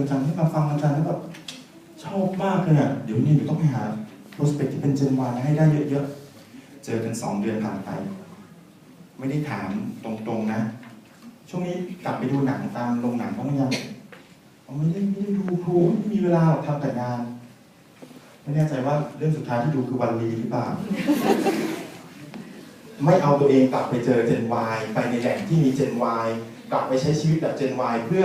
ญจังที่มาฟังอาจารย์แล้วแบบชอบมากเลยอะเดี๋ยวนี้เดี๋ยวต้องไปหา prospect ที่เป็น Gen Y ให้ได้เยอะๆ เจอกันสองเดือนผ่านไป ไม่ได้ถามตรงๆนะ ช่วงนี้กลับไปดูหนังตามโรงหนังบ้างหรือยังไม่ได้ไม่ได้ดูครูไม่มีเวลาหรอกทำแต่งาน ไม่แน่ใจว่าเรื่องสุดท้ายที่ดูคือวันลีหรือเปล่า ไม่เอาตัวเองกลับไปเจอ Gen Y ไปในแหล่งที่มี Gen Y กลับไปใช้ชีวิตแบบ Gen Y เพื่อ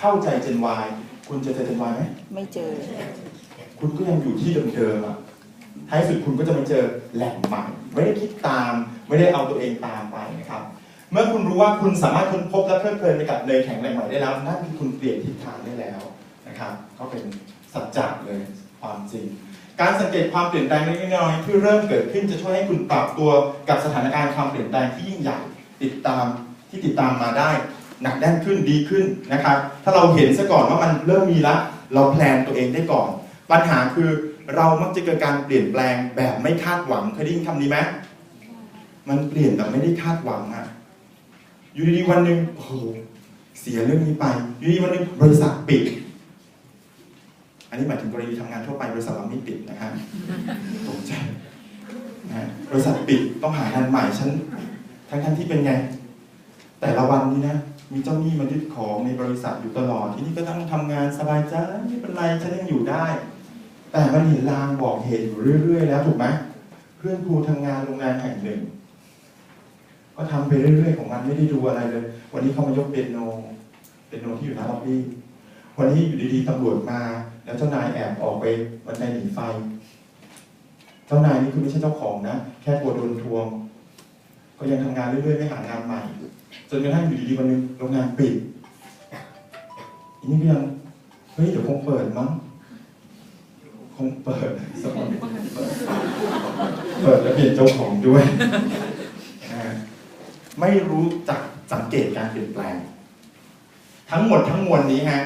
เข้าใจ Gen Y คุณจะเจอ Gen Y ไหมไม่เจอ คุณก็ยังอยู่ที่เดิมๆอะท้ายสุดคุณก็จะไปเจอแหล่งใหม่ไม่ได้คิดตาม ไม่ได้เอาตัวเองตามไปนะครับ เมื่อคุณรู้ว่าคุณสามารถค้นพบและเพลิดเพลินไปกับเนยแข็งแหล่งใหม่ได้แล้วนั่นคือคุณเปลี่ยนทิศทางได้แล้วนะครับก็เป็นสัจจะเลยความจริง การสังเกตความเปลี่ยนแปลงเล็กๆน้อยๆที่เริ่มเกิดขึ้นจะช่วยให้คุณปรับตัวกับสถานการณ์ความเปลี่ยนแปลงที่ยิ่งใหญ่ติดตามที่ติดตามมาได้ หนักแน่นขึ้นดีขึ้นนะครับ ถ้าเราเห็นซะก่อนว่ามันเริ่มมีละเราแพลนตัวเองได้ก่อน ปัญหาคือเรามักจะเกิดการเปลี่ยนแปลงแบบไม่คาดหวังเคยได้ยินคำนี้ไหมมันเปลี่ยนแบบไม่ได้คาดหวังอะอยู่ดีๆวันหนึ่งโอ้โหเสียเรื่องนี้ไป อยู่ดีๆวันหนึ่งบริษัทปิด อันนี้หมายถึงกรณีทำงานทั่วไปบริษัทเราไม่ปิดนะฮะตกใจนะบริษัทปิดต้องหางานใหม่ฉันทั้งทั้งที่เป็นไง แต่ละวันนี้นะ มีเจ้าหนี้มายึดของในบริษัทอยู่ตลอด ที่นี่ก็ต้องทำงานสบายใจไม่เป็นไรฉันยังอยู่ได้ แต่มันเห็นลางบอกเหตุอยู่เรื่อย ๆ แล้วถูกไหมเพื่อนครูทำงานโรงงานแห่งหนึ่ง ก็ทำไปเรื่อย ๆ ของมันไม่ได้ดูอะไรเลย วันนี้เขามายกเปียโนเปียโนที่อยู่หน้าล็อบบี้วันนี้อยู่ดีๆตำรวจมา แล้วเจ้านายแอบออกไปบันไดหนีไฟ เจ้านายนี่คือไม่ใช่เจ้าของนะ แค่กลัวโดนทวง ก็ยังทำงานเรื่อยๆไม่หางานใหม่ จนกระทั่งอยู่ดีๆวันนึงโรงงานปิดอีนี่ก็ยังเฮ้ยเดี๋ยวคงเปิดมั้งคงเปิดสักวันเปิดเปิดแล้วเปลี่ยนเจ้าของด้วยไม่รู้จักสังเกตการเปลี่ยนแปลง ทั้งหมดทั้งมวลนี้ฮะ